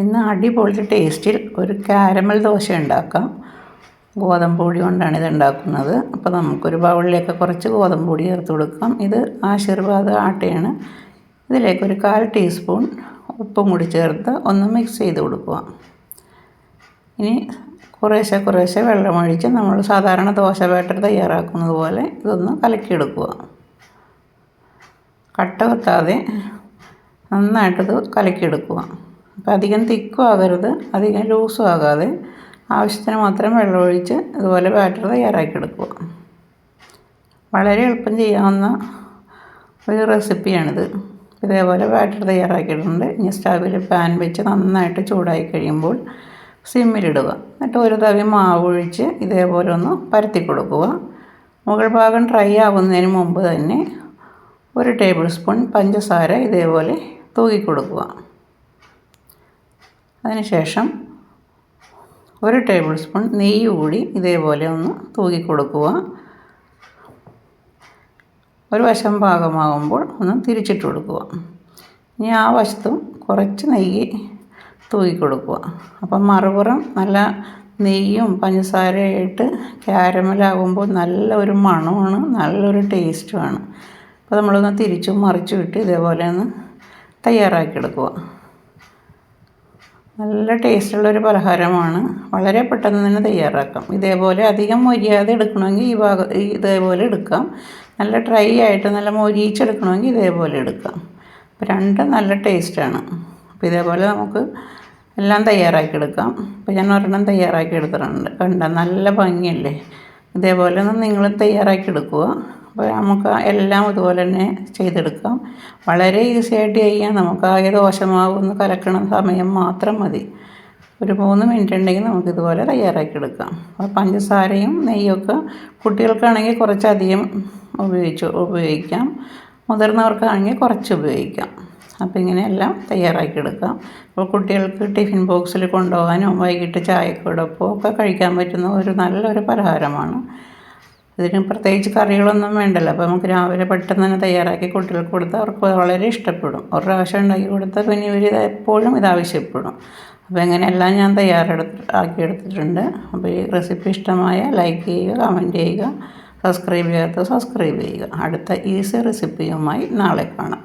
ഇന്ന് അടിപൊളി ടേസ്റ്റിൽ ഒരു കാരമൽ ദോശ ഉണ്ടാക്കാം. ഗോതമ്പ് പൊടി കൊണ്ടാണ് ഇത് ഉണ്ടാക്കുന്നത്. അപ്പോൾ നമുക്കൊരു ബൗളിലേക്ക് കുറച്ച് ഗോതമ്പ് പൊടി ചേർത്ത് കൊടുക്കാം. ഇത് ആശീർവാദ ആട്ടയാണ്. ഇതിലേക്ക് ഒരു കാൽ ടീസ്പൂൺ ഉപ്പും കൂടി ചേർത്ത് ഒന്ന് മിക്സ് ചെയ്ത് കൊടുക്കുക. ഇനി കുറേശ്ശെ കുറേശ്ശെ വെള്ളമൊഴിച്ച് നമ്മൾ സാധാരണ ദോശ ബാറ്റർ തയ്യാറാക്കുന്നത് പോലെ ഇതൊന്ന് കലക്കിയെടുക്കുക. കട്ട കുത്താതെ നന്നായിട്ടത് കലക്കിയെടുക്കുക. അപ്പോൾ അധികം തിക്കും ആകരുത് അധികം ലൂസും ആകാതെ ആവശ്യത്തിന് മാത്രം വെള്ളമൊഴിച്ച് ഇതുപോലെ ബാറ്റർ തയ്യാറാക്കി എടുക്കുക വളരെ എളുപ്പം ചെയ്യാവുന്ന ഒരു റെസിപ്പിയാണിത് ഇതേപോലെ ബാറ്റർ തയ്യാറാക്കിയിട്ടുണ്ട്. ഇനി സ്റ്റവിൽ പാൻ വെച്ച് നന്നായിട്ട് ചൂടായി കഴിയുമ്പോൾ സിമ്മിലിടുക. എന്നിട്ട് ഒരു തവി മാവ് ഒഴിച്ച് ഇതേപോലെ ഒന്ന് പരത്തി കൊടുക്കുക. മുകൾ ഭാഗം ഡ്രൈ ആവുന്നതിന് മുമ്പ് തന്നെ ഒരു ടേബിൾ സ്പൂൺ പഞ്ചസാര ഇതേപോലെ തൂക്കി കൊടുക്കുക. അതിനുശേഷം ഒരു ടേബിൾ സ്പൂൺ നെയ്യ് കൂടി ഇതേപോലെ ഒന്ന് തൂക്കി കൊടുക്കുക. ഒരു വശം പാകമാകുമ്പോൾ ഒന്ന് തിരിച്ചിട്ട് കൊടുക്കുക. ഇനി ആ വശത്തും കുറച്ച് നെയ്യ് തൂക്കി കൊടുക്കുക. അപ്പം മറുപുറം നല്ല നെയ്യും പഞ്ചസാരയായിട്ട് ക്യാരമലാകുമ്പോൾ നല്ല ഒരു മണമാണ് നല്ലൊരു ടേസ്റ്റുമാണ്. അപ്പോൾ നമ്മളൊന്ന് തിരിച്ചും മറിച്ചും ഇട്ട് ഇതേപോലെ ഒന്ന് തയ്യാറാക്കിയെടുക്കുക നല്ല ടേസ്റ്റുള്ളൊരു പലഹാരമാണ്. വളരെ പെട്ടെന്ന് തന്നെ തയ്യാറാക്കാം. ഇതേപോലെ അധികം മൊരിയാതെ എടുക്കണമെങ്കിൽ ഈ ഭാഗം ഇതേപോലെ എടുക്കാം. നല്ല ഡ്രൈ ആയിട്ട് നല്ല മൊരിയിച്ചെടുക്കണമെങ്കിൽ ഇതേപോലെ എടുക്കാം. അപ്പോൾ രണ്ടും നല്ല ടേസ്റ്റാണ്. അപ്പോൾ ഇതേപോലെ നമുക്ക് എല്ലാം തയ്യാറാക്കി എടുക്കാം അപ്പോൾ ഞാൻ ഒരെണ്ണം തയ്യാറാക്കി എടുത്തിട്ടുണ്ട് കണ്ട? നല്ല ഭംഗിയല്ലേ? ഇതേപോലെ ഒന്ന് നിങ്ങൾ തയ്യാറാക്കി എടുക്കുക. അപ്പോൾ നമുക്ക് എല്ലാം ഇതുപോലെ തന്നെ ചെയ്തെടുക്കാം. വളരെ ഈസി ആയിട്ട് ചെയ്യാം. നമുക്ക് ആകെ ദോശമാവ് ഒന്ന് കലക്കണ സമയം മാത്രം മതി. ഒരു മൂന്ന് മിനിറ്റ് ഉണ്ടെങ്കിൽ നമുക്ക് ഇതുപോലെ തയ്യാറാക്കി എടുക്കാം. അപ്പോൾ പഞ്ചസാരയും നെയ്യൊക്കെ കുട്ടികൾക്കാണെങ്കിൽ കുറച്ചധികം ഉപയോഗിച്ചു ഉപയോഗിക്കാം. മുതിർന്നവർക്കാണെങ്കിൽ കുറച്ച് ഉപയോഗിക്കാം. അപ്പോൾ ഇങ്ങനെയെല്ലാം തയ്യാറാക്കി എടുക്കാം. അപ്പോൾ കുട്ടികൾക്ക് ടിഫിൻ ബോക്സിൽ കൊണ്ടുപോകാനും വൈകിട്ട് ചായക്കോടൊപ്പം ഒക്കെ കഴിക്കാൻ പറ്റുന്ന ഒരു നല്ലൊരു പലഹാരമാണ്. ഇതിന് പ്രത്യേകിച്ച് കറികളൊന്നും വേണ്ടല്ലോ. അപ്പോൾ നമുക്ക് രാവിലെ പെട്ടെന്ന് തന്നെ തയ്യാറാക്കി കുട്ടികൾക്ക് കൊടുത്താൽ അവർക്ക് വളരെ ഇഷ്ടപ്പെടും. ഒരു പ്രാവശ്യം ഉണ്ടാക്കി കൊടുത്താൽ പിന്നെ ഇവർ ഇത് എപ്പോഴും ഇത് ആവശ്യപ്പെടും. അപ്പോൾ ഇങ്ങനെയെല്ലാം ഞാൻ തയ്യാറെടുത്ത് ആക്കിയെടുത്തിട്ടുണ്ട് അപ്പോൾ ഈ റെസിപ്പി ഇഷ്ടമായ ലൈക്ക് ചെയ്യുക കമന്റ് ചെയ്യുക സബ്സ്ക്രൈബ് ചെയ്യാത്ത സബ്സ്ക്രൈബ് ചെയ്യുക. അടുത്ത ഈസി റെസിപ്പിയുമായി നാളെ കാണാം.